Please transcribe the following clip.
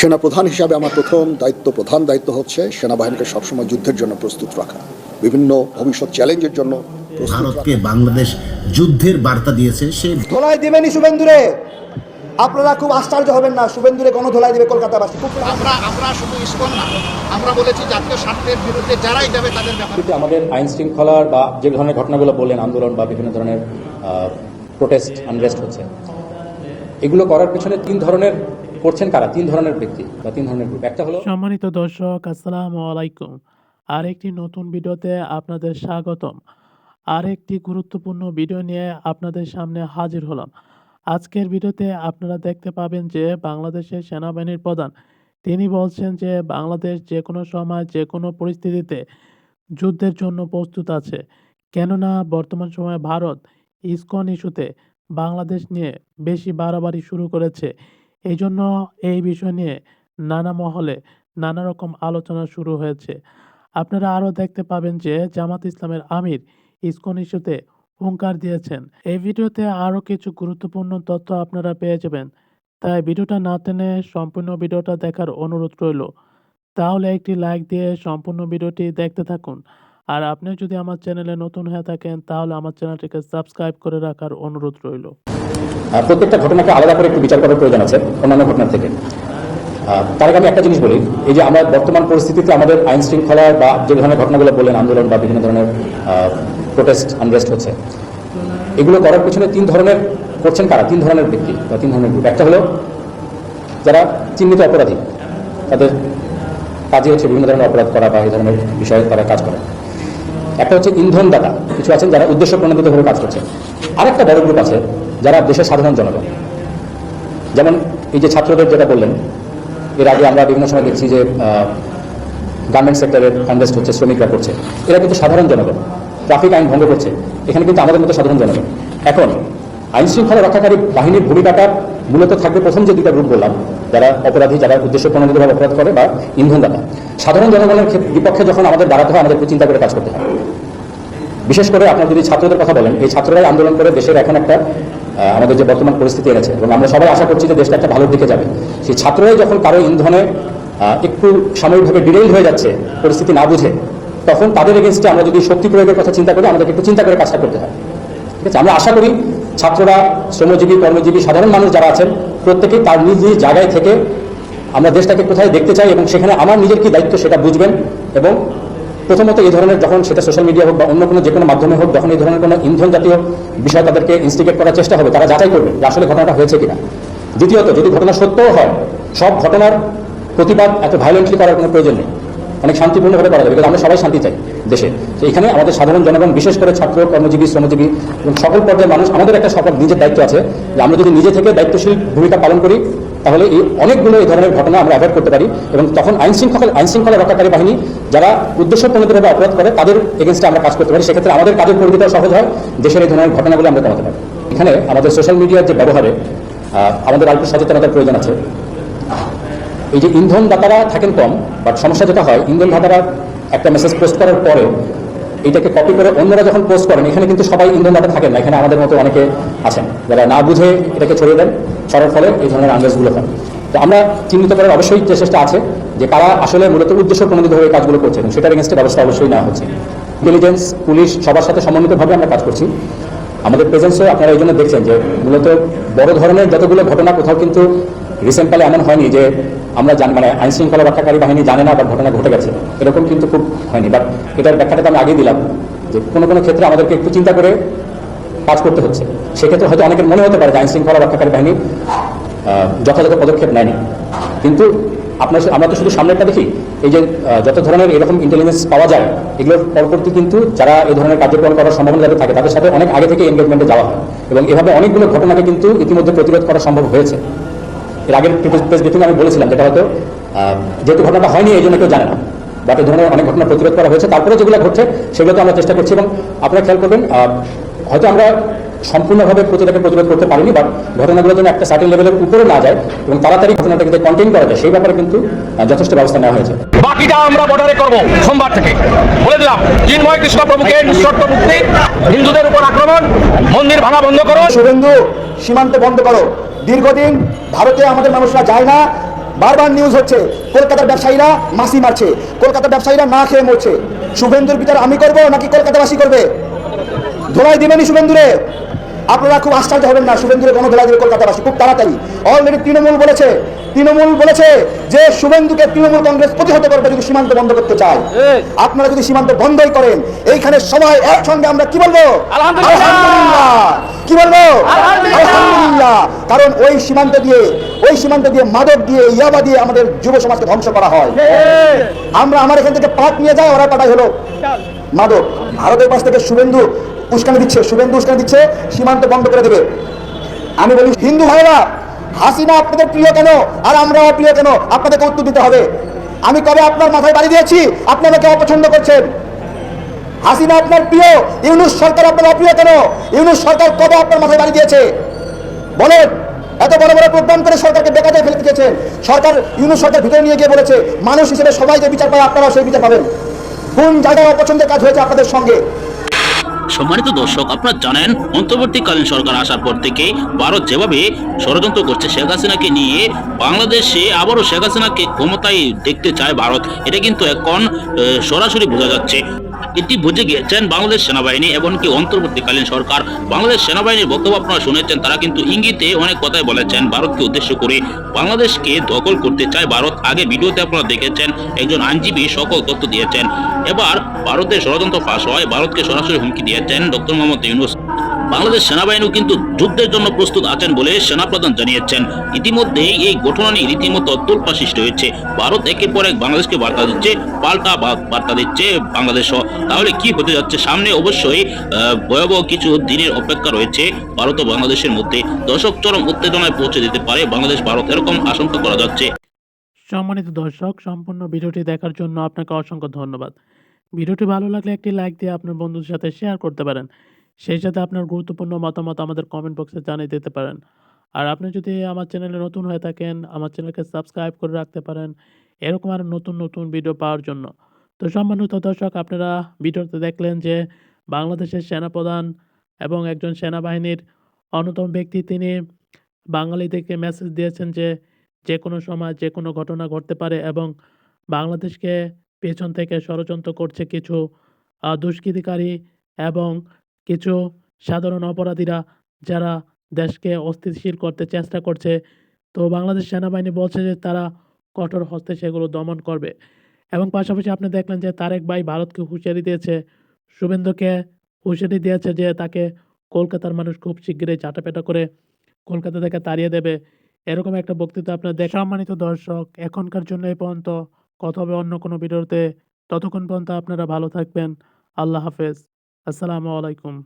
সেনাপ্রধান হিসাবে আমার প্রথম দায়িত্ব প্রধান দায়িত্ব হচ্ছে সেনাবাহিনীকে সবসময় যুদ্ধের জন্য প্রস্তুত রাখা। বিভিন্ন ভবিষ্যৎ চ্যালেঞ্জের জন্য প্রস্তুত ভারতকে বাংলাদেশ যুদ্ধের বার্তা দিয়েছে সে ধোলাই দিবেনি শুভেন্দুরে। আপনারা খুব আশ্চর্য হবেন না শুভেন্দুরে কোনো ধোলাই দিবে কলকাতাবাসী। খুব আমরা আমরা শুধু ইস্কন না আমরা বলেছি জাতীয় স্বার্থের বিরুদ্ধে যারাই যাবে তাদের ব্যাপারে। কিন্তু আমাদের আইন শৃঙ্খলার বা যে ধরনের ঘটনাগুলো বললেন আন্দোলন বা বিভিন্ন ধরনের প্রোটেস্ট আনরেস্ট হচ্ছে এগুলো করার পেছনে তিন ধরনের করছেন কারা? তিন ধরনের ব্যক্তি বা তিন ধরনের গ্রুপ একটা হলো সম্মানিত দর্শক, আসসালামু আলাইকুম। আরেকটি নতুন ভিডিওতে আপনাদের স্বাগতম। আরেকটি গুরুত্বপূর্ণ ভিডিও নিয়ে আপনাদের সামনে হাজির হলাম। আজকের ভিডিওতে আপনারা দেখতে পাবেন যে বাংলাদেশের সেনাবাহিনীর প্রধান, তিনি বলছেন যে বাংলাদেশ যে কোনো সময় যে কোনো পরিস্থিতিতে যুদ্ধের জন্য প্রস্তুত আছে। কেননা বর্তমান সময়ে ভারত ইসকন ইস্যুতে বাংলাদেশ নিয়ে বেশি বাড়াবাড়ি শুরু করেছে। এই জন্য এই বিষয় নিয়ে নানা মহলে নানা রকম আলোচনা শুরু হয়েছে। আপনারা আরও দেখতে পাবেন যে জামাত ইসলামের আমির ইসকন ইস্যুতে হুঙ্কার দিয়েছেন। এই ভিডিওতে আরও কিছু গুরুত্বপূর্ণ তথ্য আপনারা পেয়ে যাবেন। তাই ভিডিওটা না টেনে সম্পূর্ণ ভিডিওটা দেখার অনুরোধ রইল। তাহলে একটি লাইক দিয়ে সম্পূর্ণ ভিডিওটি দেখতে থাকুন। আর আপনি যদি আমার চ্যানেলে নতুন হয়ে থাকেন, তাহলে আমার চ্যানেলটিকে সাবস্ক্রাইব করে রাখার অনুরোধ রইল। প্রত্যেকটা ঘটনাকে আলাদা করে একটু বিচার করার প্রয়োজন আছে অন্যান্য ঘটনার থেকে। তার আগে আমি একটা জিনিস বলি, এই যে আমরা বর্তমান পরিস্থিতিতে আমাদের আইন শৃঙ্খলা বা যে ধরনের ঘটনাগুলো বললেন, আন্দোলন বা বিভিন্ন ধরনের প্রোটেস্ট আনরেস্ট হচ্ছে, এগুলো করার পিছনে তিন ধরনের করছেন কারা? তিন ধরনের ব্যক্তি বা তিন ধরনের গ্রুপ একটা হলো যারা চিহ্নিত অপরাধী, তাদের কাজে হচ্ছে বিভিন্ন ধরনের অপরাধ করা বা এই ধরনের বিষয়ে তারা কাজ করে। একটা হচ্ছে ইন্ধনদাতা, কিছু আছেন যারা উদ্দেশ্য প্রণোদিতভাবে কাজ করছেন। আরেকটা বড় গ্রুপ আছে যারা দেশের সাধারণ জনগণ। যেমন এই যে ছাত্রদের যেটা বললেন, এর আগে আমরা বিভিন্ন সময় দেখছি যে গার্মেন্ট সেক্টরের আনরেস্ট হচ্ছে, শ্রমিকরা করছে। এরা কিন্তু সাধারণ জনগণ। ট্রাফিক আইন ভঙ্গ করছে। এখানে কিন্তু আমাদের মতো সাধারণ জনগণ। এখন আইন শৃঙ্খলা রক্ষাকারী বাহিনীর ভূমিকাটা মূলত থাকবে প্রথম যে দুটা গ্রুপ বললাম, যারা অপরাধী, যারা উদ্দেশ্য প্রণোদিতভাবে অপরাধ করে বা ইন্ধনদাতা সাধারণ জনগণের বিপক্ষে যখন আমাদের দাঁড়াতে হয় আমাদেরকে চিন্তা করে কাজ করতে হয়। বিশেষ করে আপনার যদি ছাত্রদের কথা বলেন, এই ছাত্ররাই আন্দোলন করে দেশের এখন একটা আমাদের যে বর্তমান পরিস্থিতি এনেছে। এবং আমরা সবাই আশা করছি যে দেশটা একটা ভালোর দিকে যাবে। সেই ছাত্ররাই যখন কারও ইন্ধনে একটু সাময়িকভাবে ডিরেল হয়ে যাচ্ছে, পরিস্থিতি না বুঝে, তখন তাদের এগেনস্টে আমরা যদি শক্তি প্রয়োগের কথা চিন্তা করি, আমাদেরকে একটু চিন্তা করে কাজটা করতে হয় ঠিক আছে? আমরা আশা করি ছাত্ররা, শ্রমজীবী, কর্মজীবী, সাধারণ মানুষ যারা আছেন, প্রত্যেকেই তার নিজ নিজ জায়গায় থেকে আমরা দেশটাকে কোথায় দেখতে চাই এবং সেখানে আমার নিজের কি দায়িত্ব সেটা বুঝবেন এবং প্রথমত এই ধরনের যখন সেটা সোশ্যাল মিডিয়া হোক বা অন্য কোনো যে কোনো মাধ্যমে হোক, যখন এই ধরনের কোনো ইন্ধন জাতীয় বিষয় তাদেরকে ইনস্টিগেট করার চেষ্টা হবে, তারা যাচাই করবে যে আসলে ঘটনাটা হয়েছে কিনা। দ্বিতীয়ত, যদি ঘটনা সত্যও হয়, সব ঘটনার প্রতিবাদ এত ভায়োলেন্টলি করার কোনো প্রয়োজন নেই। অনেক শান্তিপূর্ণভাবে করা যাবে কিন্তু আমরা সবাই শান্তি চাই দেশে। তো এখানে আমাদের সাধারণ জনগণ, বিশেষ করে ছাত্র, কর্মজীবী, শ্রমজীবী এবং সকল পর্যায়ের মানুষ, আমাদের একটা সকল নিজের দায়িত্ব আছে যে আমরা যদি নিজে থেকে দায়িত্বশীল ভূমিকা পালন করি তাহলে এই অনেকগুলো এই ধরনের ঘটনা আমরা অ্যাভয়েড করতে পারি এবং তখন আইন শৃঙ্খলা আইন শৃঙ্খলা রক্ষাকারী বাহিনী যারা উদ্দেশ্য প্রণোদিতভাবে অপরাধ করে, তাদের এগেনস্টে আমরা কাজ করতে পারি। সেক্ষেত্রে আমাদের কাজের পরিধিটাও সহজ হয়। দেশের এই ধরনের ঘটনাগুলো আমরা কমাতে পারি। এখানে আমাদের সোশ্যাল মিডিয়ার যে ব্যবহারে আমাদের অল্প সচেতনতার প্রয়োজন আছে। এই যে ইন্ধন দাতারা থাকেন কম বাট সমস্যা যেটা হয় ইন্ধন দাতারা একটা মেসেজ পোস্ট করার পরে এটাকে কপি করে অন্যরা যখন পোস্ট করেন, এখানে কিন্তু সবাই ইন্ধন দাতা থাকেন না, এখানে আমাদের মতো অনেকে আছেন। যারা না বুঝে এটাকে ছড়িয়ে দেন, ছড়ার ফলে এই ধরনের আন্দাজগুলো হয়। তো আমরা চিহ্নিত করার অবশ্যই চেষ্টা আছে যে কারা আসলে মূলত উদ্দেশ্য প্রণোদিতভাবে কাজগুলো করছে এবং সেটার এগেনস্টে ব্যবস্থা অবশ্যই নেওয়া হচ্ছে। ইন্টেলিজেন্স পুলিশ সবার সাথে সমন্বিতভাবে আমরা কাজ করছি। আমাদের প্রেজেন্সও আপনারা এই জন্য দেখছেন যে মূলত বড় ধরনের যতগুলো ঘটনা কোথাও কিন্তু রিসেন্টকালে এমন হয়নি যে আমরা জানি মানে আইন শৃঙ্খলা রক্ষাকারী বাহিনী জানে না বা ঘটনা ঘটে গেছে। এরকম কিন্তু খুব হয়নি বাট এটার ব্যাখ্যাটা তো আমি আগেই দিলাম, যে কোনো কোনো ক্ষেত্রে আমাদেরকে একটু চিন্তা করে কাজ করতে হচ্ছে। সেক্ষেত্রে হয়তো অনেকের মনে হতে পারে যে আইন শৃঙ্খলা রক্ষাকারী বাহিনী যথাযথ পদক্ষেপ নেয়নি। কিন্তু আপনার আমরা তো শুধু সামনেরটা দেখি, এই যে যত ধরনের এরকম ইন্টেলিজেন্স পাওয়া যায়, এগুলোর পরবর্তী কিন্তু যারা এই ধরনের কার্যক্রম করার সম্ভাবনা যাদের থাকে, তাদের সাথে অনেক আগে থেকে এনগেজমেন্টে যাওয়া হয়। এবং এভাবে অনেকগুলো ঘটনাকে কিন্তু ইতিমধ্যে প্রতিরোধ করা সম্ভব হয়েছে। এর আগের প্রেস ব্রিফিং আমি বলেছিলাম যেটা হয়তো যেহেতু ঘটনাটা হয়নি এই জন্য কেউ জানে না। বাট এই ধরনের অনেক ঘটনা প্রতিরোধ করা হয়েছে। তারপরে যেগুলো ঘটছে সেগুলো তো আমরা চেষ্টা করছি এবং আপনারা খেয়াল করবেন আহ, হয়তো আমরা সম্পূর্ণভাবে প্রতিটাকে প্রতিরোধ করতে পারিনি বাট ঘটনাগুলো যেন একটা সার্টেন লেভেলের উপরে না যায় এবং তাড়াতাড়ি ঘটনাটাকে যে কন্টেইন করা যায় সেই ব্যাপারে কিন্তু যথেষ্ট ব্যবস্থা নেওয়া হয়েছে। বাকিটা আমরা বর্ডারে করব সোমবার থেকে। বলে দিলাম চিন্ময় কৃষ্ণ প্রভুকে নিঃশর্ত মুক্তি। হিন্দুদের উপর আক্রমণ মন্দির ভাঙা বন্ধ করো। শুভেন্দু সীমান্ত বন্ধ করো। দীর্ঘদিন ভারতে আমাদের মানুষরা যায় না। বারবার নিউজ হচ্ছে, কলকাতার ব্যবসায়ীরা মাসি মারছে, কলকাতার ব্যবসায়ীরা না খেয়ে মরছে। শুভেন্দুর বিচার আমি করব নাকি কলকাতাবাসী করবে? ধোলাই দিবেনি শুভেন্দুরে? আপনারা খুব আশ্চর্য হবেন না শুভেন্দুরে ধোলাই দেবে কলকাতাবাসী খুব তাড়াতাড়ি। অলরেডি তৃণমূল বলেছে তৃণমূল বলেছে যে শুভেন্দুকে তৃণমূল কংগ্রেস প্রতিহত করবে যদি সীমান্ত বন্ধ করতে চায়। আপনারা যদি সীমান্ত বন্ধই করেন এইখানে সবাই একসঙ্গে আমরা কি বলব? আলহামদুলিল্লাহ। কি বলব? আলহামদুলিল্লাহ। কারণ ওই সীমান্ত দিয়ে ওই সীমান্ত দিয়ে মাদক দিয়ে ইয়াবা দিয়ে আমাদের যুব সমাজকে ধ্বংস করা হয়। আমরা আমার এখান থেকে পাট নিয়ে যাই ওরা পাঠাই হলো মাদক। ভারতের পাশ থেকে শুভেন্দু উস্কানি দিচ্ছে, শুভেন্দু উস্কানি দিচ্ছে, সীমান্ত বন্ধ করে দেবে। আমি বলি, হিন্দু ভাইরা হাসিনা আপনাদের প্রিয় কেন? আর আমরাও প্রিয় কেন? আপনাদেরকে উত্তর দিতে হবে। আমি কবে আপনার মাথায় বাড়ি দিয়েছি? আপনি আমাকে অপছন্দ করছেন? হাসিনা আপনার প্রিয়, ইউনুস সরকার আপনার অপ্রিয় কেন? ইউনুস সরকার কবে আপনার মাথায় বাড়ি দিয়েছে? বলেন, এত বড় বড় প্রোগ্রাম করে সরকারকে বেকাতে ফেলে দিয়েছেন সরকার, ইউনুস সরকার ভিতরে নিয়ে গিয়ে বলেছে, মানুষ হিসেবে সবাই যে বিচার পায়, আপনারাও সেই বিচার পাবেন। কোন জায়গায় অপছন্দের কাজ হয়েছে আপনাদের সঙ্গে? সম্মানিত দর্শক, আপনারা জানেন, অন্তর্বর্তীকালীন সরকার আসার পর থেকে ভারত যেভাবে ষড়যন্ত্র করছে শেখ হাসিনাকে নিয়ে, বাংলাদেশে আবারও শেখ হাসিনাকে ক্ষমতায় দেখতে চায় ভারত। এটা কিন্তু এখন সরাসরি বোঝা যাচ্ছে। এটি বুঝে গিয়েছেন বাংলাদেশ সেনাবাহিনী এমনকি অন্তর্বর্তীকালীন সরকার। বাংলাদেশ সেনাবাহিনীর বক্তব্য আপনারা শুনেছেন, তারা কিন্তু ইঙ্গিতে অনেক কথাই বলেছেন, ভারতকে উদ্দেশ্য করে বাংলাদেশকে দখল করতে চায় ভারত। আগে ভিডিওতে আপনারা দেখেছেন, একজন আইনজীবী সকল তথ্য দিয়েছেন। এবার ভারতের ষড়যন্ত্র ফাঁস হয়, ভারতকে সরাসরি হুমকি দিয়েছেন ডক্টর মোহাম্মদ ইউনুস। বাংলাদেশ সেনাবাহিনীও কিন্তু যুদ্ধের জন্য প্রস্তুত আছেন বলে সেনাপ্রধান জানিয়েছেন। ইতিমধ্যে এই ঘটনা নিয়ে রীতিমতো তোলপা সৃষ্টি হয়েছে। ভারত একের পর এক বাংলাদেশকে বার্তা দিচ্ছে, পাল্টা বার্তা দিচ্ছে বাংলাদেশ। তাহলে কি হতে যাচ্ছে? সামনে অবশ্যই ভয়াবহ কিছু দিনের অপেক্ষা রয়েছে ভারত ও বাংলাদেশের মধ্যে। দর্শক, চরম উত্তেজনায় পৌঁছে যেতে পারে বাংলাদেশ, ভারত। এরকম আশঙ্কা করা যাচ্ছে। সম্মানিত দর্শক, সম্পূর্ণ ভিডিওটি দেখার জন্য আপনাকে অসংখ্য ধন্যবাদ। ভিডিওটি ভালো লাগলে একটি লাইক দিয়ে আপনার বন্ধুদের সাথে শেয়ার করতে পারেন। সেই সাথে আপনার গুরুত্বপূর্ণ মতামত আমাদের কমেন্ট বক্সে জানিয়ে দিতে পারেন। আর আপনি যদি আমার চ্যানেলে নতুন হয়ে থাকেন, আমার চ্যানেলকে সাবস্ক্রাইব করে রাখতে পারেন, এরকম আরও নতুন নতুন ভিডিও পাওয়ার জন্য। তো সম্মানিত দর্শক, আপনারা ভিডিওতে দেখলেন যে বাংলাদেশের সেনাপ্রধান এবং একজন সেনাবাহিনীর অন্যতম ব্যক্তি, তিনি বাঙালিদেরকে মেসেজ দিয়েছেন যে যে কোনো সময় যে কোনো ঘটনা ঘটতে পারে এবং বাংলাদেশকে পেছন থেকে ষড়যন্ত্র করছে কিছু দুষ্কৃতিকারী এবং কিছু সাধারণ অপরাধীরা যারা দেশকে অস্থিতিশীল করতে চেষ্টা করছে, তো বাংলাদেশ সেনাবাহিনী বলছে যে তারা কঠোর হস্তে সেগুলো দমন করবে। এবং পাশাপাশি আপনি দেখলেন যে তারেক ভাই ভারতকে হুঁশিয়ারি দিয়েছে, শুভেন্দুকে হুঁশিয়ারি দিয়েছে যে তাকে কলকাতার মানুষ খুব শীঘ্রই চাটাপেটা করে কলকাতা থেকে তাড়িয়ে দেবে। এরকম একটা বক্তৃতা আপনার দেখ সম্মানিত দর্শক, এখনকার জন্য এই পর্যন্ত। কথা হবে অন্য কোনো ভিডিওতে। ততক্ষণ পর্যন্ত আপনারা ভালো থাকবেন। আল্লাহ হাফেজ। আসসালামু আলাইকুম।